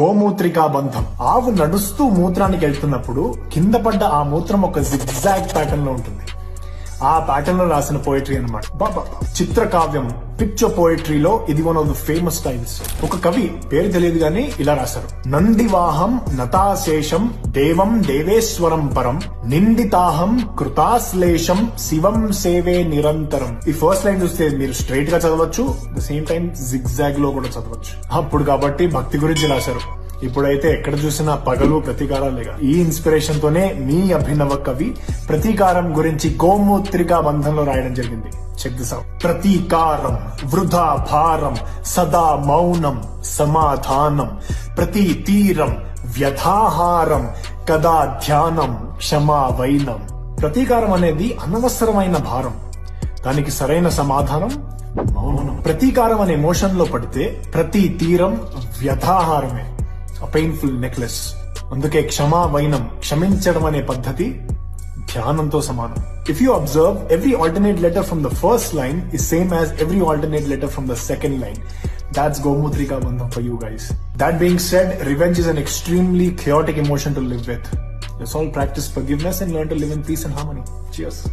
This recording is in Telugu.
గోమూత్రికా బంధం. ఆవు నడుస్తూ మూత్రానికి వెళ్తున్నప్పుడు కింద పడ్డ ఆ మూత్రం ఒక జిగ్జాగ్ ప్యాటర్న్లో ఉంటుంది. ఆ ప్యాటర్న్లో రాసిన పోయిటరీ అనమాట చిత్ర కావ్యం పిక్చర్ పోయిట్రీలో ఇది one of the famous styles ఒక కవి పేరు తెలియదు గాని ఇలా రాశారు. నందివాహం నతాశేషం దేవం దేవేశ్వరం పరం నిందితాహం కృతాశ్లేషం శివం సేవే నిరంతరం. ఈ ఫస్ట్ లైన్ చూస్తే మీరు స్ట్రైట్గా చదవచ్చు ద సేమ్ టైం జిగ్జాగ్లో కూడా చదవచ్చు. అప్పుడు కాబట్టి భక్తి గురించి రాశారు. ఇప్పుడైతే ఎక్కడ చూసినా పగలు ప్రతీకారాలేగా. ఈ ఇన్స్పిరేషన్ తోనే మీ అభినవ కవి ప్రతీకారం గురించి గోమూత్రికా బంధంలో రాయడం జరిగింది. చెక్ దిస్ అవుట్ ప్రతీకారం వృధా భారం సదా మౌనం సమాధానం. ప్రతి తీరం వ్యథాహారం కదా ధ్యానం క్షమా వైనం. ప్రతీకారం అనేది అనవసరమైన భారం. దానికి సరైన సమాధానం మౌనం. ప్రతీకారం అనే ఎమోషన్లో పడితే ప్రతి తీరం వ్యథాహారమే పెయిన్ఫుల్ నెక్లెస్ అందుకే క్షమా వైనం క్షమించడం అనే పద్ధతి ధ్యానంతో సమానం if you observe every alternate letter from the first line is same as every alternate letter from the second line that's గోమూత్రికా బంధం for you guys that being said revenge is an extremely chaotic emotion to live with. Let's all practice forgiveness and learn to live in peace and harmony. Cheers.